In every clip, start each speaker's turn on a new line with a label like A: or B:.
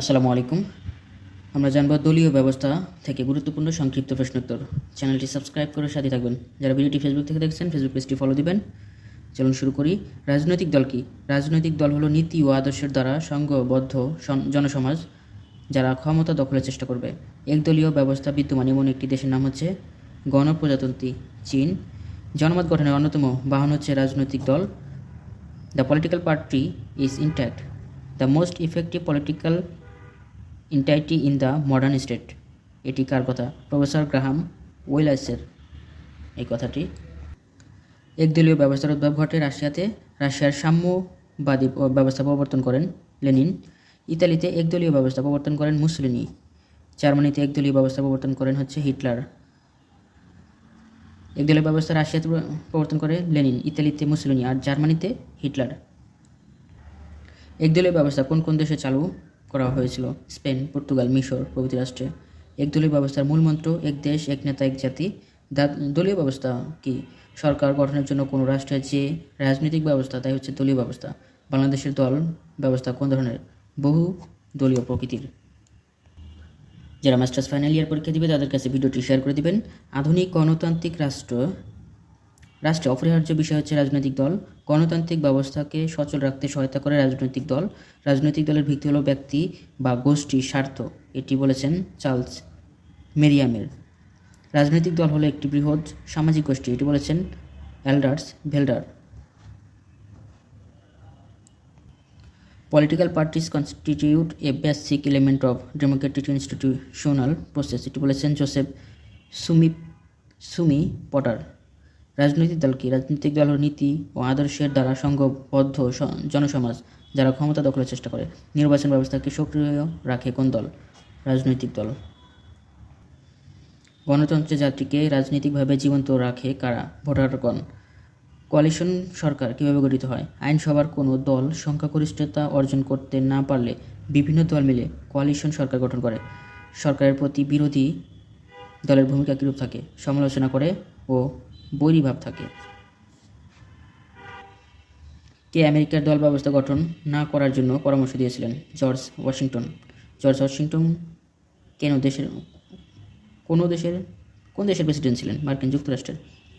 A: আসসালামু আলাইকুম। আমরা জানব দলীয় ব্যবস্থা থেকে গুরুত্বপূর্ণ সংক্ষিপ্ত প্রশ্নোত্তর। চ্যানেলটি সাবস্ক্রাইব করে সাথে থাকবেন। যারা ভিডিওটি ফেসবুক থেকে দেখছেন ফেসবুক পেজটি ফলো দিবেন। চলুন শুরু করি। রাজনৈতিক দল কি? রাজনৈতিক দল হলো নীতি ও আদর্শের দ্বারা সংঘবদ্ধ জনসমাজ, যারা ক্ষমতা দখলের চেষ্টা করবে। একদলীয় ব্যবস্থা বিদ্যমান এমন একটি দেশের নাম হচ্ছে গণপ্রজাতন্ত্রী চীন। জনমত গঠনের অন্যতম বাহন হচ্ছে রাজনৈতিক দল। The political party is intact the most effective political entity in the modern state এটি কার কথা? প্রফেসর গ্রাহাম ওয়েলাসের এই কথাটি একদলীয় ব্যবস্থার উদ্ভব ঘটে রাশিয়াতে। রাশিয়ার সাম্যবাদী ব্যবস্থা প্রবর্তন করেন লেনিন। ইতালিতে একদলীয় ব্যবস্থা প্রবর্তন করেন মুসলিনি। জার্মানিতে একদলীয় ব্যবস্থা প্রবর্তন করেন হচ্ছে হিটলার। একদলীয় ব্যবস্থা রাশিয়াতে প্রবর্তন করে লেনিন, ইতালিতে মুসলিনি আর জার্মানিতে হিটলার। একদলীয় ব্যবস্থা কোন কোন দেশে চালু? করা হয়েছিল। স্পেন, পর্তুগাল, মিশর প্রভৃতি রাষ্ট্রে। একদলীয় ব্যবস্থার মূল মন্ত্র, এক দেশ, এক নেতা, এক জাতি। দলীয় ব্যবস্থা কি? সরকার গঠনের জন্য কোনো রাষ্ট্রের যে রাজনৈতিক ব্যবস্থা, তাই হচ্ছে দলীয় ব্যবস্থা। বাংলাদেশের দল ব্যবস্থা কোন ধরনের? বহু দলীয় প্রকৃতির। যারা মাস্টার্স ফাইনাল ইয়ার পরীক্ষা দিবে, তাদের কাছে ভিডিওটি শেয়ার করে দিবেন। আধুনিক গণতান্ত্রিক রাষ্ট্র রাষ্ট্রে অপরিহার্য বিষয় হচ্ছে রাজনৈতিক দল। গণতান্ত্রিক ব্যবস্থাকে সচল রাখতে সহায়তা করে রাজনৈতিক দল। রাজনৈতিক দলের ভিত্তি হলো ব্যক্তি বা গোষ্ঠী স্বার্থ, এটি বলেছেন চার্লস মেরিয়ামের। রাজনৈতিক দল হলো একটি বৃহৎ সামাজিক গোষ্ঠী, এটি বলেছেন Alders Velder. Political parties constitute a basic element of democratic institutional process, এটি বলেছেন জোসেফ সুমি সুমি পটার। রাজনৈতিক দল কি? রাজনৈতিক দল নীতি ও আদর্শের দ্বারা সংঘবদ্ধ জনসমাজ যারা ক্ষমতা দখলের চেষ্টা করে। নির্বাচন ব্যবস্থাকে সক্রিয় রাখে কোন দল? রাজনৈতিক দল। গণতন্ত্রের জাতিকে রাজনৈতিকভাবে জীবন্ত রাখে কারা? ভোটারগণ। কোয়ালিশন সরকার কীভাবে গঠিত হয়? আইনসভার কোনো দল সংখ্যাগরিষ্ঠতা অর্জন করতে না পারলে বিভিন্ন দল মিলে কোয়ালিশন সরকার গঠন করে। সরকারের প্রতি বিরোধী দলের ভূমিকা কীরূপ থাকে? সমালোচনা করে ও বৈরীভাব থাকে। কে আমেরিকার দল ব্যবস্থা গঠন না করার জন্য পরামর্শ দিয়েছিলেন জর্জ ওয়াশিংটন। জর্জ ওয়াশিংটন কেন দেশের, কোনো দেশের, কোন দেশের প্রেসিডেন্ট ছিলেন? মার্কিন যুক্তরাষ্ট্রের।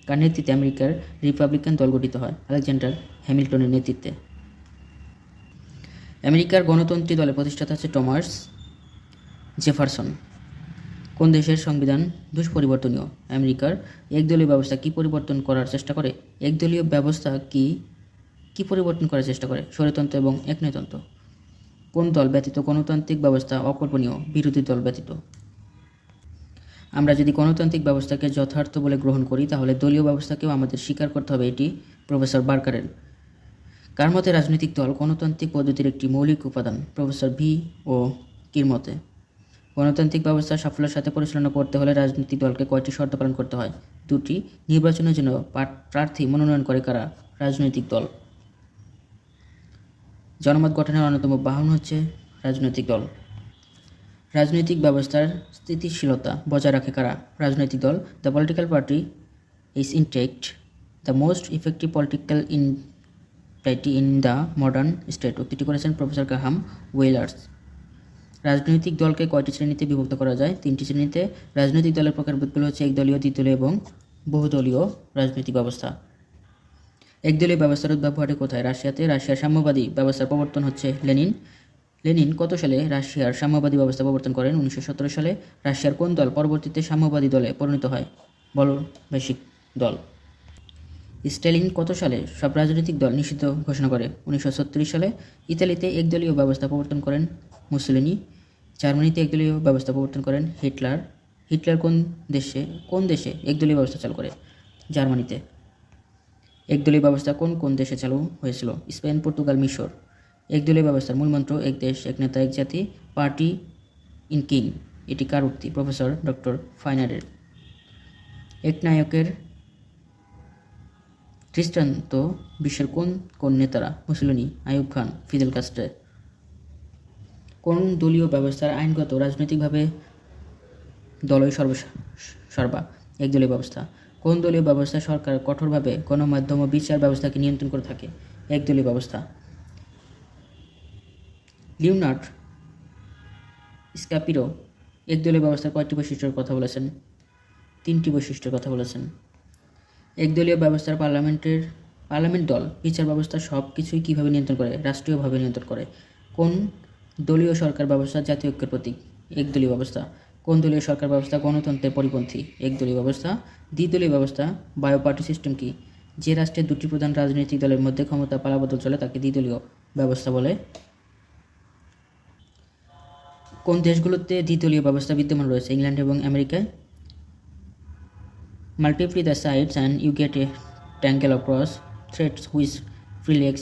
A: কার নেতৃত্বে আমেরিকার রিপাবলিকান দল গঠিত হয়? আলেকজান্ডার হ্যামিল্টনের নেতৃত্বে। আমেরিকার গণতন্ত্রী দলের প্রতিষ্ঠাতা হচ্ছে টমাস জেফারসন। কোন দেশের সংবিধান দুষ্পরিবর্তনীয়? আমেরিকার একদলীয় ব্যবস্থা কি পরিবর্তন করার চেষ্টা করে? একদলীয় ব্যবস্থা কি কি পরিবর্তন করার চেষ্টা করে? স্বরতন্ত্র এবং একনয়তন্ত্র। কোন দল ব্যতীত গণতান্ত্রিক ব্যবস্থা অকল্পনীয়? বিরোধী দল ব্যতীত। আমরা যদি গণতান্ত্রিক ব্যবস্থাকে যথার্থ বলে গ্রহণ করি, তাহলে দলীয় ব্যবস্থাকেও আমাদের স্বীকার করতে হবে, এটি প্রফেসর বার্কারের। কার মতে রাজনৈতিক দল গণতান্ত্রিক পদ্ধতির একটি মৌলিক উপাদান? প্রফেসর ভি ও কির মতে? গণতান্ত্রিক ব্যবস্থা সাফল্যের সাথে পরিচালনা করতে হলে রাজনৈতিক দলকে কয়টি শর্ত পালন করতে হয়। দুটি, নির্বাচনের জন্য প্রার্থী মনোনয়ন করে কারা? রাজনৈতিক দল। জনমত গঠনের অন্যতম বাহন হচ্ছে রাজনৈতিক দল। রাজনৈতিক ব্যবস্থার স্থিতিশীলতা বজায় রাখে কারা? রাজনৈতিক দল, the political party is intact, the most effective political in party in the modern state. উক্তিটি করেছেন প্রফেসর কাহাম ওয়েলার্স। রাজনৈতিক দলকে কয়টি শ্রেণীতে বিভক্ত করা যায়? তিনটি শ্রেণীতে রাজনৈতিক দলের প্রকারভেদগুলো হচ্ছে একদলীয়, দ্বিদলীয় এবং বহুদলীয় রাজনৈতিক ব্যবস্থা। একদলীয় ব্যবস্থার উদ্ভব ঘটে কোথায়? রাশিয়াতে রাশিয়ার সাম্যবাদী ব্যবস্থার প্রবর্তন হচ্ছে লেনিন। লেনিন কত সালে রাশিয়ার সাম্যবাদী ব্যবস্থা প্রবর্তন করেন? উনিশশো সতেরো সালে। রাশিয়ার কোন দল পরবর্তীতে সাম্যবাদী দলে পরিণত হয়? বেসিক দল। স্ট্যালিন কত সালে সব রাজনৈতিক দল নিষিদ্ধ ঘোষণা করে? উনিশশো ছত্রিশ সালে। ইতালিতে একদলীয় ব্যবস্থা প্রবর্তন করেন মুসলিনি। জার্মানিতে একদলীয় ব্যবস্থা প্রবর্তন করেন হিটলার। হিটলার কোন দেশে? কোন দেশে একদলীয় ব্যবস্থা চালু করে? জার্মানিতে। একদলীয় ব্যবস্থা কোন কোন দেশে চালু হয়েছিল? স্পেন, পর্তুগাল, মিশর। একদলীয় ব্যবস্থার মূলমন্ত্র এক দেশ, এক নেতা, এক জাতি, পার্টি ইন কিং। এটি কার উক্তি? Professor doctor ফাইনারের। একনায়কের দৃষ্টান্ত বিশ্বের কোন কোন নেতারা? মুসলিনি, আইয়ুব খান, ফিদেল কাস্টে কোন দলীয় ব্যবস্থার আইনগত, রাজনৈতিকভাবে দলই সর্ব সর্বা, একদলীয় ব্যবস্থা? কোন দলীয় ব্যবস্থা সরকার কঠোরভাবে গণমাধ্যম ও বিচার ব্যবস্থাকে নিয়ন্ত্রণ করে থাকে? একদলীয় ব্যবস্থা। লিওনার্ড স্ক্যাপিরো একদলীয় ব্যবস্থার কয়েকটি বৈশিষ্ট্যের কথা বলেছেন। তিনটি বৈশিষ্ট্যের কথা বলেছেন। একদলীয় ব্যবস্থার পার্লামেন্টের, পার্লামেন্ট দল, বিচার ব্যবস্থা সব কিছুই কীভাবে নিয়ন্ত্রণ করে? রাষ্ট্রীয়ভাবে নিয়ন্ত্রণ করে। কোন দলীয় সরকার ব্যবস্থা, জাতীয় ঐক্যের প্রতীক, একদলীয় ব্যবস্থা। কোন দলীয় সরকার ব্যবস্থা? গণতন্ত্রের পরিপন্থী, একদলীয় ব্যবস্থা। দ্বিদলীয় ব্যবস্থা, বায়ো পার্টি সিস্টেম কি? যে রাষ্ট্রের দুটি প্রধান রাজনৈতিক দলের মধ্যে ক্ষমতা পালাবদল চলে, তাকে দ্বিদলীয় ব্যবস্থা বলে। কোন দেশগুলোতে দ্বিদলীয় ব্যবস্থা বিদ্যমান রয়েছে? ইংল্যান্ড এবং আমেরিকায়। multiply the sides and you get a tangle across threads which relax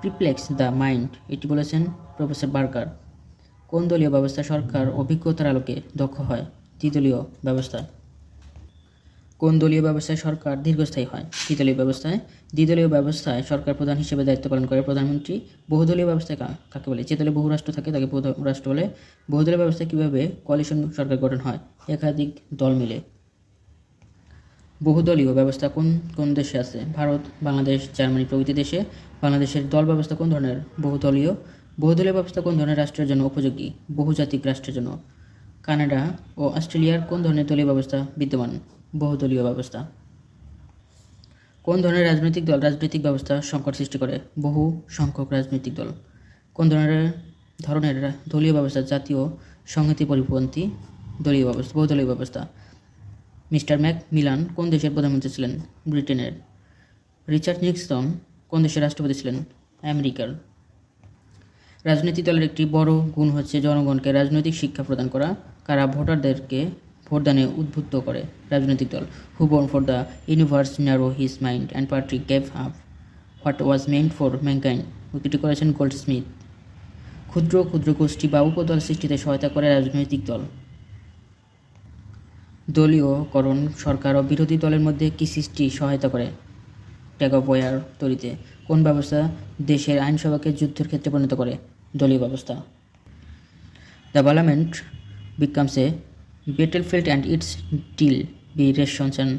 A: perplex the mind. এটি বলেছেন প্রফেসর বার্কার কোন দলীয় ব্যবস্থা সরকার অভিজ্ঞতার আলোকে দক্ষ হয়? দ্বিদলীয় ব্যবস্থা। কোন দলীয় ব্যবস্থায় সরকার দীর্ঘস্থায়ী হয়? দ্বিদলীয় ব্যবস্থায়। দ্বিদলীয় ব্যবস্থায় সরকার প্রধান হিসেবে দায়িত্ব পালন করে প্রধানমন্ত্রী। বহুদলীয় ব্যবস্থায় কাকে বলে? যে দলে বহু রাষ্ট্র থাকে তাকে রাষ্ট্র বলে। বহুদলীয় ব্যবস্থায় কীভাবে কোয়ালিশন সরকার গঠন হয়? একাধিক দল মিলে। বহুদলীয় ব্যবস্থা কোন কোন দেশে আছে? ভারত, বাংলাদেশ, জার্মানি প্রভৃতি দেশে। বাংলাদেশের দল ব্যবস্থা কোন ধরনের? বহুদলীয়। বহুদলীয় ব্যবস্থা কোন ধরনের রাষ্ট্রের জন্য উপযোগী? বহুজাতিক রাষ্ট্রের জন্য। কানাডা ও অস্ট্রেলিয়ার কোন ধরনের দলীয় ব্যবস্থা বিদ্যমান? বহুদলীয় ব্যবস্থা। কোন ধরনের রাজনৈতিক দল রাজনৈতিক ব্যবস্থা সংকট সৃষ্টি করে? বহু সংখ্যক রাজনৈতিক দল। কোন ধরনের ধরনের দলীয় ব্যবস্থা? জাতীয় সংহতি পরিপন্থী দলীয় ব্যবস্থা, বহুদলীয় ব্যবস্থা। মিস্টার ম্যাক মিলান কোন দেশের প্রধানমন্ত্রী ছিলেন? ব্রিটেনের। রিচার্ড নিক্সন কোন দেশের রাষ্ট্রপতি ছিলেন? আমেরিকার। রাজনৈতিক দলের একটি বড় গুণ হচ্ছে জনগণকে রাজনৈতিক শিক্ষা প্রদান করা। কারা ভোটারদেরকে ভোটদানে উদ্বুদ্ধ করে? রাজনৈতিক দল। Who born for the universe narrow his mind and party gave up what was meant for mankind উক্তিটি করেছেন গোল্ড স্মিথ ক্ষুদ্র ক্ষুদ্র গোষ্ঠী বা উপদল সৃষ্টিতে সহায়তা করে রাজনৈতিক দল। দলীয়করণ সরকার ও বিরোধী দলের মধ্যে কি সৃষ্টি সহায়তা করে? ট্যাগ অফ তৈরিতে। কোন ব্যবস্থা দেশের আইনসভাকে যুদ্ধের ক্ষেত্রে পরিণত করে? দলীয় ব্যবস্থা। The parliament becomes a battle field and its deal বি rations and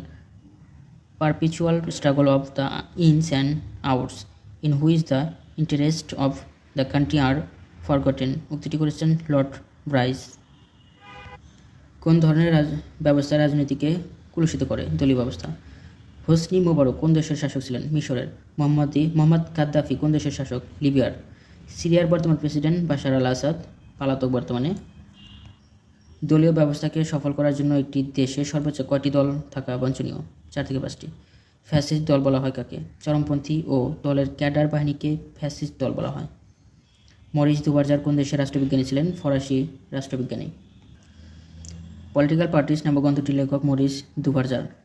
A: perpetual struggle of the ins and outs in which the interest of the country are forgotten, উক্তিটি করেছেন লর্ড ব্রাইস। কোন ধরনের রাজ, ব্যবস্থা রাজনীতিকে কুলুষিত করে? দলীয় ব্যবস্থা। হোসনি মোবারক কোন দেশের শাসক ছিলেন? মিশরের। মোহাম্মদী মোহাম্মদ কাদ্দাফি, কোন দেশের শাসক? লিবিয়ার। সিরিয়ার বর্তমান প্রেসিডেন্ট বাশার আল আসাদ পালাতক বর্তমানে। দলীয় ব্যবস্থাকে সফল করার জন্য একটি দেশে সর্বোচ্চ কয়টি দল থাকা বাঞ্ছনীয়? চার থেকে পাঁচটি। ফ্যাসিস্ট দল বলা হয় কাকে? চরমপন্থী ও দলের ক্যাডার বাহিনীকে ফ্যাসিস্ট দল বলা হয়। মরিস দুবারজার কোন দেশের রাষ্ট্রবিজ্ঞানী ছিলেন? ফরাসি রাষ্ট্রবিজ্ঞানী। পলিটিক্যাল পার্টিস নামক গ্রন্থটির লেখক মরিস দুবারজার।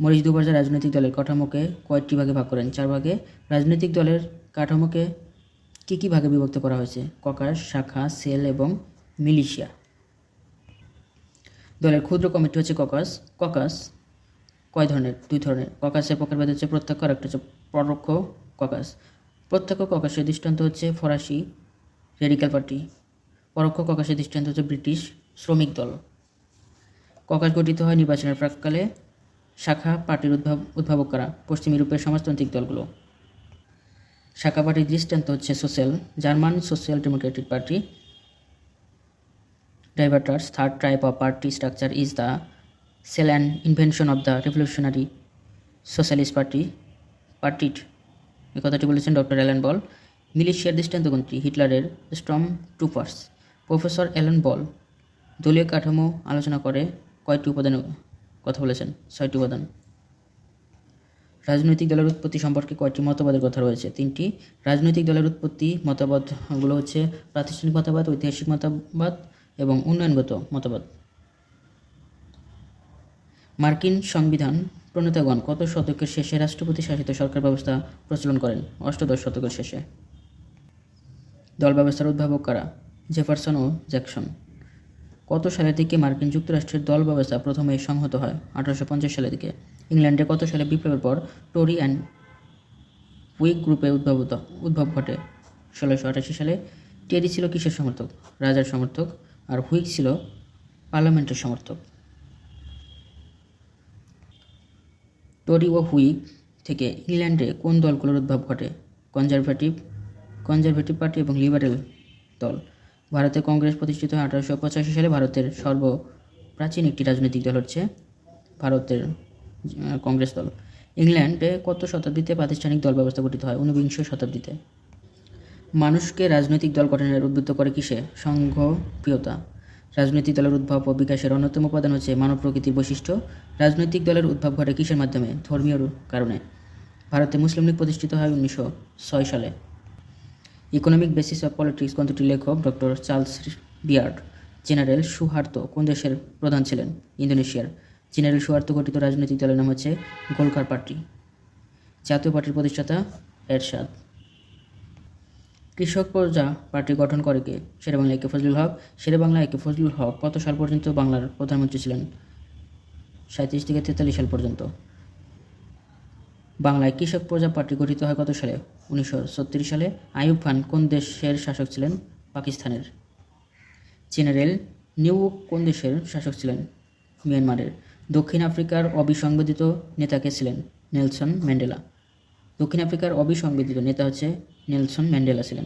A: মরিস দুবারজার রাজনৈতিক দলের কাঠামোকে কয়েকটি ভাগে ভাগ করেন। চার ভাগে রাজনৈতিক দলের কাঠামোকে কী কী ভাগে বিভক্ত করা হয়েছে? ককাস শাখা, সেল এবং মিলিশিয়া। দলের ক্ষুদ্র কমিটি হচ্ছে ককাস। ককাস কয় ধরনের? দুই ধরনের। ককাসের প্রকারভেদ হচ্ছে প্রত্যক্ষ আর একটা হচ্ছে পরোক্ষ ককাস। প্রত্যক্ষ ককাসের দৃষ্টান্ত হচ্ছে ফরাসি রেডিক্যাল পার্টি। পরোক্ষ ককাসের দৃষ্টান্ত হচ্ছে ব্রিটিশ শ্রমিক দল। ককাস গঠিত হয় নির্বাচনের প্রাককালে শাখা পার্টির উদ্ভাব উদ্ভাবক করা পশ্চিম ইউরোপের সমাজতান্ত্রিক দলগুলো। শাখা পার্টির দৃষ্টান্ত হচ্ছে social. German social democratic party. ডাইভার্টার্স, third type of party structure is the cell and invention of the Revolutionary Socialist Party. পার্টিট এই কথাটি বলেছেন ডক্টর অ্যালেন বল। মিলিশিয়ার দৃষ্টান্ত কোনটি? হিটলারের storm troopers. Professor Allen Ball দলীয় কাঠামো আলোচনা করে কয়টি উপাদানের কথা বলেছেন ছয়টি উপাদান রাজনৈতিক দলের উৎপত্তি সম্পর্কে কয়টি মতবাদের কথা রয়েছে। তিনটি, রাজনৈতিক দলের উৎপত্তি মতবাদগুলো হচ্ছে প্রাতিষ্ঠানিক মতবাদ, ঐতিহাসিক মতবাদ এবং উন্নয়নগত মতবাদ। মার্কিন সংবিধান প্রণেতাগণ কত শতকের শেষে রাষ্ট্রপতি শাসিত সরকার ব্যবস্থা প্রচলন করেন? অষ্টদশ শতকের শেষে। দল ব্যবস্থার উদ্ভাবক কারা? জেফারসন ও জ্যাকসন। কত সালের দিকে মার্কিন যুক্তরাষ্ট্রের দল ব্যবস্থা প্রথমে সংহত হয়? আঠারোশো পঞ্চাশ সালের দিকে। ইংল্যান্ডে কত সালে বিপ্লবের পর টোরি অ্যান্ড উইক গ্রুপে উদ্ভাবিত, উদ্ভব ঘটে? ষোলোশো আটাশি সালে টেরি ছিল কিসের সমর্থক? রাজার সমর্থক। আর হুইক ছিল পার্লামেন্টের সমর্থক। টরি ও হুইক থেকে ইংল্যান্ডে কোন দলগুলোর উদ্ভব ঘটে? কনজারভেটিভ কনজারভেটিভ পার্টি এবং লিবারেল দল। ভারতে কংগ্রেস প্রতিষ্ঠিত হয় আঠারোশো পঁচাশি সালে ভারতের সর্ব প্রাচীন একটি রাজনৈতিক দল হচ্ছে ভারতের কংগ্রেস দল। ইংল্যান্ডে কত শতাব্দীতে প্রাতিষ্ঠানিক দল ব্যবস্থা গঠিত হয়? ঊনবিংশ শতাব্দীতে। মানুষকে রাজনৈতিক দল গঠনের উদ্বুদ্ধ করে কিসে? সংঘপ্রিয়তা। রাজনৈতিক দলের উদ্ভব ও বিকাশের অন্যতম উপাদান হচ্ছে মানব প্রকৃতির বৈশিষ্ট্য। রাজনৈতিক দলের উদ্ভব ঘটে কিসের মাধ্যমে? ধর্মীয় কারণে। ভারতে মুসলিম লীগ প্রতিষ্ঠিত হয় উনিশশো ছয় সালে। ইকোনমিক বেসিস অফ পলিটিক্স গ্রন্থটির লেখক doctor Charles Beard. General Suharto কোন দেশের প্রধান ছিলেন ইন্দোনেশিয়ার। জেনারেল সুহার্তো গঠিত রাজনৈতিক দলের নাম হচ্ছে গোলকার পার্টি। জাতীয় পার্টির প্রতিষ্ঠাতা এরশাদ। কৃষক প্রজা পার্টি গঠন করে কে? শেরে বাংলা একে ফজলুল হক। শেরে বাংলা একে ফজলুল হক। কত সাল পর্যন্ত বাংলার প্রধানমন্ত্রী ছিলেন? সাঁত্রিশ থেকে তেতাল্লিশ সাল পর্যন্ত। বাংলায় কৃষক প্রজা পার্টি গঠিত হয় কত সালে? উনিশশো ছত্রিশ সালে আইয়ুব খান কোন দেশের শাসক ছিলেন? পাকিস্তানের। জেনারেল নিউ কোন দেশের শাসক ছিলেন? মিয়ানমারের। দক্ষিণ আফ্রিকার অবিসংবাদিত নেতাকে ছিলেন? Nelson Mandela. দক্ষিণ আফ্রিকার অবিসংবাদিত নেতা হচ্ছে নেলসন ম্যান্ডেলা ছিলেন।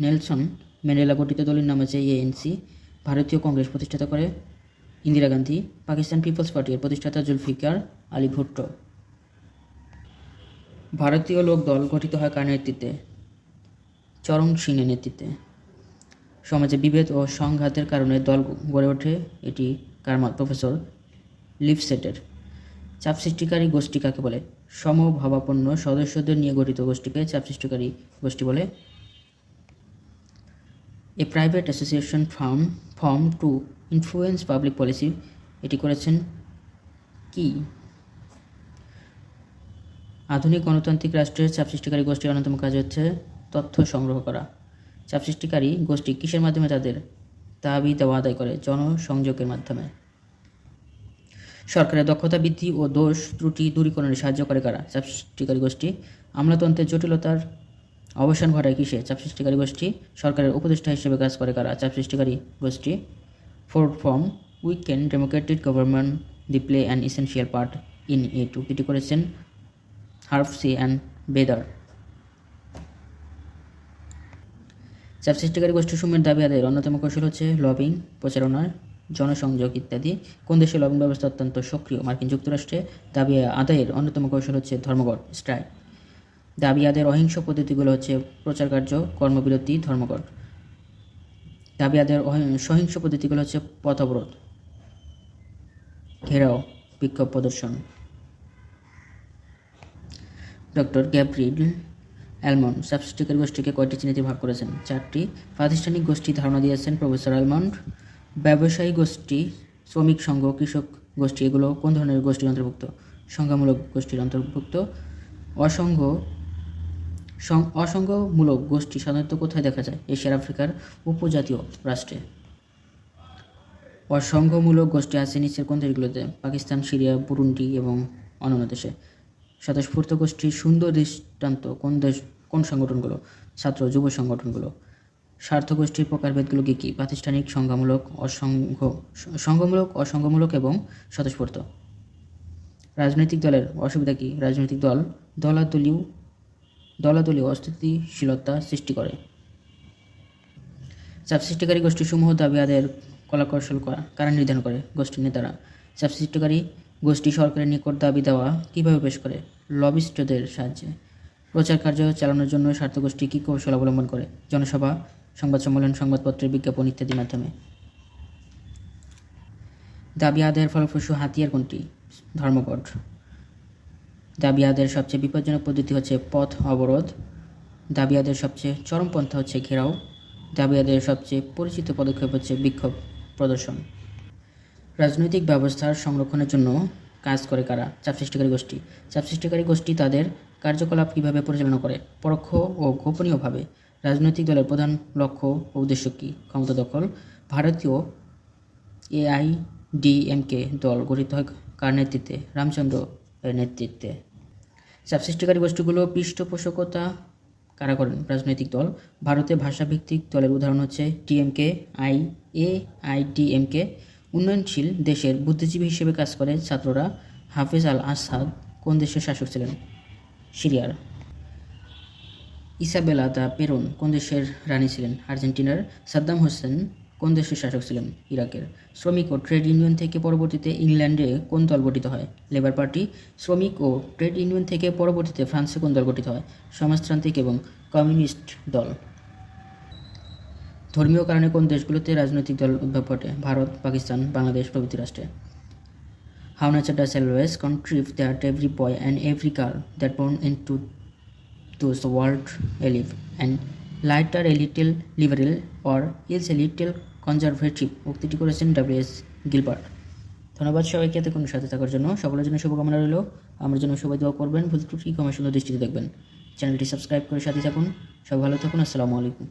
A: নেলসন ম্যান্ডেলা গঠিত দলের নাম হচ্ছে এএনসি। ভারতীয় কংগ্রেস প্রতিষ্ঠাতা করে ইন্দিরা গান্ধী, পাকিস্তান পিপলস পার্টির প্রতিষ্ঠাতা জুলফিকার আলী ভুট্টো। ভারতীয় লোক দল গঠিত হয় কার নেতৃত্বে? চরণ সিংয়ের নেতৃত্বে। সমাজে বিভেদ ও সংঘাতের কারণে দল গড়ে ওঠে এটি কারমা প্রফেসর লিপসেটের। চাপ সৃষ্টিকারী গোষ্ঠী কাকে বলে? সমভাবাপন্ন সদস্যদের নিয়ে গঠিত গোষ্ঠীকে চাপ সৃষ্টিকারী গোষ্ঠী বলে। A private association firm, form to influence public policy এটি করেছেন কি? আধুনিক গণতান্ত্রিক রাষ্ট্রের চাপ সৃষ্টিকারী গোষ্ঠীর অন্যতম কাজ হচ্ছে তথ্য সংগ্রহ করা। চাপ সৃষ্টিকারী গোষ্ঠী কিসের মাধ্যমে তাদের দাবি দেওয়া আদায় করে? জনসংযোগের মাধ্যমে। সরকারের দক্ষতা বৃদ্ধি ও দোষ ত্রুটি দূরীকরণে সাহায্য করে কারা? চাপ সৃষ্টিকারী গোষ্ঠী। আমলাতন্ত্রের জটিলতার অবসান ঘটায় কিসে? চাপ সৃষ্টিকারী গোষ্ঠী সরকারের উপদেষ্টা হিসেবে কাজ করে কারা? চাপ সৃষ্টিকারী গোষ্ঠী। Fourth form we can democratic government the play an essential part in a to এটি করেছেন হার্ফসি অ্যান্ড বেদার। চাপ সৃষ্টিকারী গোষ্ঠীসমূহের দাবি আদায়ের অন্যতম কৌশল হচ্ছে লবিং, প্রচারণার জনসংযোগ ইত্যাদি। কোন দেশে লবিং ব্যবস্থা অত্যন্ত সক্রিয়? মার্কিন যুক্তরাষ্ট্রে দাবি আদায়ের অন্যতম কৌশল হচ্ছে ধর্মঘট, স্ট্রাইক। দাবি আদায়ের অহিংস পদ্ধতিগুলো হচ্ছে প্রচার কার্য কর্মবিরতি, ধর্মঘট। দাবি আদায়ের সহিংস পদ্ধতিগুলো হচ্ছে পথ অবরোধ ঘেরাও, বিক্ষোভ প্রদর্শন। ডক্টর গ্যাব্রিল অ্যালমন্ড সাবস্টিকার গোষ্ঠীকে কয়টি শ্রেণীতে ভাগ করেছেন? চারটি। প্রাতিষ্ঠানিক গোষ্ঠী ধারণা দিয়েছেন প্রফেসর অ্যালমন্ড। ব্যবসায়ী গোষ্ঠী, শ্রমিক সংঘ, কৃষক গোষ্ঠী, এগুলো কোন ধরনের গোষ্ঠীর অন্তর্ভুক্ত? সংখ্যামূলক গোষ্ঠীর অন্তর্ভুক্ত। অসংঘ অসংঘমূলক গোষ্ঠী সাধারণত কোথায় দেখা যায়? এশিয়ার, আফ্রিকার উপজাতীয় রাষ্ট্রে। অসংঘমূলক গোষ্ঠী আছে নিচের কোন দেশগুলোতে? পাকিস্তান, সিরিয়া, বুরুন্ডি এবং অন্যান্য দেশে। স্বতঃস্ফূর্ত গোষ্ঠীর সুন্দর দৃষ্টান্ত, কোন দেশ, কোন সংগঠনগুলো? ছাত্র, যুব সংগঠনগুলো। স্বার্থ গোষ্ঠীর প্রকারভেদগুলো কী কী? প্রাতিষ্ঠানিক সংঘামূলক অসংঘ সংঘমূলক অসংঘমূলক এবং স্বতঃস্ফূর্ত রাজনৈতিক দলের অসুবিধা কী? রাজনৈতিক দল দলাদলীয় দলাদলীয় অস্থিতিশীলতা সৃষ্টি করে। চাপ সৃষ্টিকারী গোষ্ঠীসমূহ দাবি আদায়ের কলাকৌশল করা, কারা নির্ধারণ করে? গোষ্ঠীর নেতারা। চাপ সৃষ্টিকারী গোষ্ঠী সরকারের নিকট দাবি দেওয়া কীভাবে পেশ করে? লবিস্টদের সাহায্যে। প্রচার কার্য চালানোর জন্য স্বার্থগোষ্ঠী কী কৌশল অবলম্বন করে? জনসভা, সংবাদ সম্মেলন, সংবাদপত্রের বিজ্ঞাপন ইত্যাদির মাধ্যমে। দাবি আদায়ের ফলপ্রসূ হাতিয়ার কোনটি? ধর্মঘট দাবি আদায়ের সবচেয়ে বিপজ্জনক পদ্ধতি হচ্ছে পথ অবরোধ। দাবি আদায়ের সবচেয়ে চরমপন্থা হচ্ছে ঘেরাও। দাবি আদায়ের সবচেয়ে পরিচিত পদক্ষেপ হচ্ছে বিক্ষোভ প্রদর্শন। রাজনৈতিক ব্যবস্থার সংরক্ষণের জন্য কাজ করে কারা? চাপ সৃষ্টিকারী গোষ্ঠী। চাপ সৃষ্টিকারী গোষ্ঠী তাদের কার্যকলাপ কীভাবে পরিচালনা করে? পরোক্ষ ও গোপনীয়ভাবে রাজনৈতিক দলের প্রধান লক্ষ্য ও উদ্দেশ্য কী? ক্ষমতা দখল। ভারতীয় এআইডিএমকে দল গঠিত হয় কার নেতৃত্বে? রামচন্দ্র এর নেতৃত্বে। চাপ সৃষ্টিকারী গোষ্ঠীগুলো পৃষ্ঠপোষকতা কারা করেন? রাজনৈতিক দল। ভারতে ভাষাভিত্তিক দলের উদাহরণ হচ্ছে টিএমকে আই এ আইডিএমকে উন্নয়নশীল দেশের বুদ্ধিজীবী হিসেবে কাজ করে ছাত্ররা হাফেজ আল আসাদ কোন দেশের শাসক ছিলেন? সিরিয়ার। ইসাবেলা দা পেরুন কোন দেশের রানী ছিলেন? আর্জেন্টিনার সাদ্দাম হোসেন কোন দেশের শাসক ছিলেন? ইরাকের। শ্রমিক ও ট্রেড ইউনিয়ন থেকে পরবর্তীতে ইংল্যান্ডে কোন দল গঠিত হয়? Labour party. শ্রমিক ও ট্রেড ইউনিয়ন থেকে পরবর্তীতে ফ্রান্সে কোন দল গঠিত হয়? সমাজতান্ত্রিক এবং কমিউনিস্ট দল। ধর্মীয় কারণে কোন দেশগুলোতে রাজনৈতিক দল উদ্ভব ঘটে? ভারত, পাকিস্তান, বাংলাদেশ প্রভৃতি রাষ্ট্রে। How nature does always contrive that every boy and every girl that born into those the world live. And lighter a little liberal or is a little conservative, উক্তিটি করেছেন ডাব্লিউ এস গিলবার্ট ধন্যবাদ সবাইকে এতক্ষণ সাথে থাকার জন্য। সকলের জন্য শুভকামনা রইল। আমার জন্য সবাই দোয়া করবেন। ভুল ত্রুটি কমার সুন্দর দৃষ্টিতে দেখবেন। চ্যানেলটি সাবস্ক্রাইব করে সাথে থাকুন। সবাই ভালো থাকুন। আসসালামু আলাইকুম।